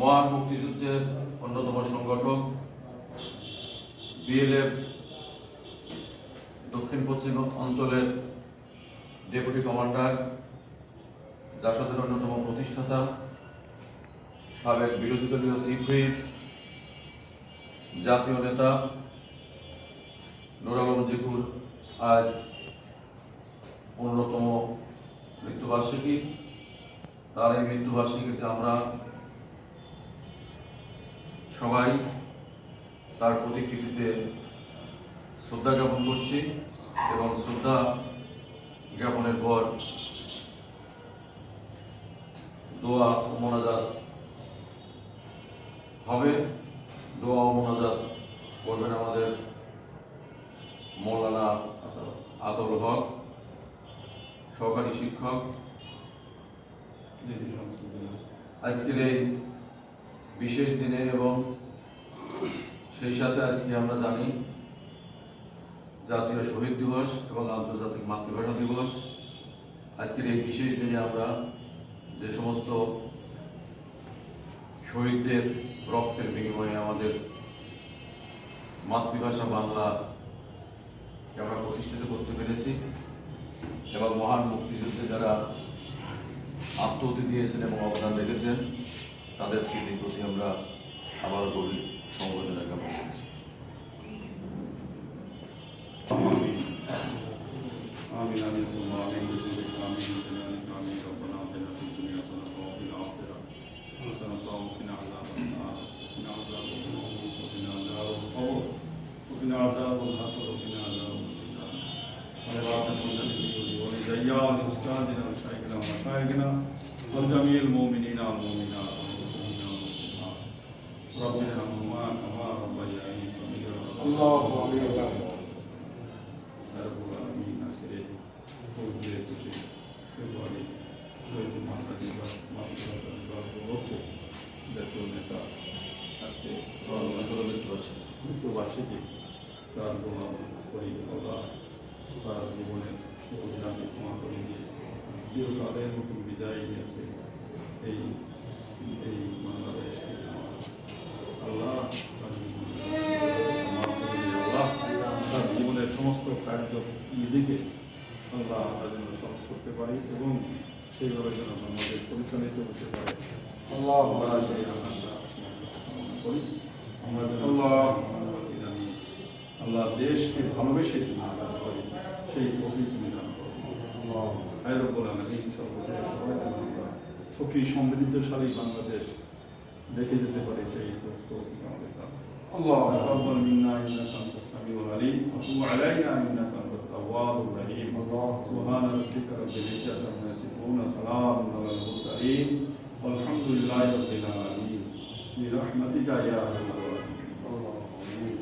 মহান মুক্তিযুদ্ধের অন্যতম সংগঠক, বিএলএফ দক্ষিণ পশ্চিম অঞ্চলের ডেপুটি কমান্ডার, জাসদের অন্যতম প্রতিষ্ঠাতা, সাবেক বিরোধী দলীয় চিফ হুইপ, জাতীয় নেতা নুর আলম জিকুর, আজ পনেরোতম মৃত্যুবার্ষিকী। তার এই মৃত্যুবার্ষিকীতে আমরা সবাই তার প্রতিকৃতিতে শ্রদ্ধা জ্ঞাপন করছি এবং শ্রদ্ধা জ্ঞাপনের পর দোয়া ও মোনাজাত হবে। দোয়া ও মোনাজাত করবেন আমাদের মৌলানা আতল হক, সহকারী শিক্ষক। আজকের এই বিশেষ দিনে এবং সেই সাথে আজকে আমরা জানি জাতীয় শহীদ দিবস এবং আন্তর্জাতিক মাতৃভাষা দিবস। আজকের এই বিশেষ দিনে আমরা যে সমস্ত শহীদদের রক্তের বিনিময়ে আমাদের মাতৃভাষা বাংলা আমরা প্রতিষ্ঠিত করতে পেরেছি এবং মহান মুক্তিযুদ্ধে যারা আত্মহতি দিয়েছেন এবং অবদান রেখেছেন তাদের স্মৃতির প্রতি আমরা আবারও গভীর সমবেদনা জ্ঞাপন করছি آمين آمين ثم آمين بذنبك آمين بجلالك آمين ربنا آتنا في الدنيا حسنة وفي الآخرة حسنة وقنا عذاب النار وقنا عذاب النار وقنا عذاب القبر وقنا عذاب الحشر وقنا عذاب النار صلوات المسلمين ولديا ولأستاذنا وشيخنا ومشايخنا وجميع المؤمنين والمؤمنات والمسلمين والمسلمات رب ارحمهما كما ربياني صغيرا اللهم آمين. রব্বুল আলামিন আজকের এই পবিত্র একুশে ফেব্রুয়ারি শহীদ মাতা দিবস মাতৃভাষা দিবস উপলক্ষে জাতীয় নেতা আজকে মৃত্যুবার্ষিকী তার দোয়া করি আল্লাহ তার জীবনের অভিযানে ক্ষমা করে দিয়ে চিরকালের নতুন বিদায় নিয়েছে এই এই বাংলাদেশকে সমস্ত কার্য নিজেকে আল্লাহ আমরা যেন সহজ করতে পারি এবং সেইভাবে যেন আমাদের পরিচালিত হতে পারে। আল্লাহ আল্লাহ। আল্লাহ দেশকে ভালোবেসে তুমি কাজ করি সেই তৌফিক তুমি দান করো। সুখী সমৃদ্ধশালী বাংলাদেশ দেখে যেতে পারে সেই আল্লাহ السميع العليم وتب علينا إنك أنت التواب الرحيم. سبحان ربك رب العزة عما يصفون. سلام على المرسلين. والحمد لله رب العالمين. برحمتك يا أرحم الراحمين.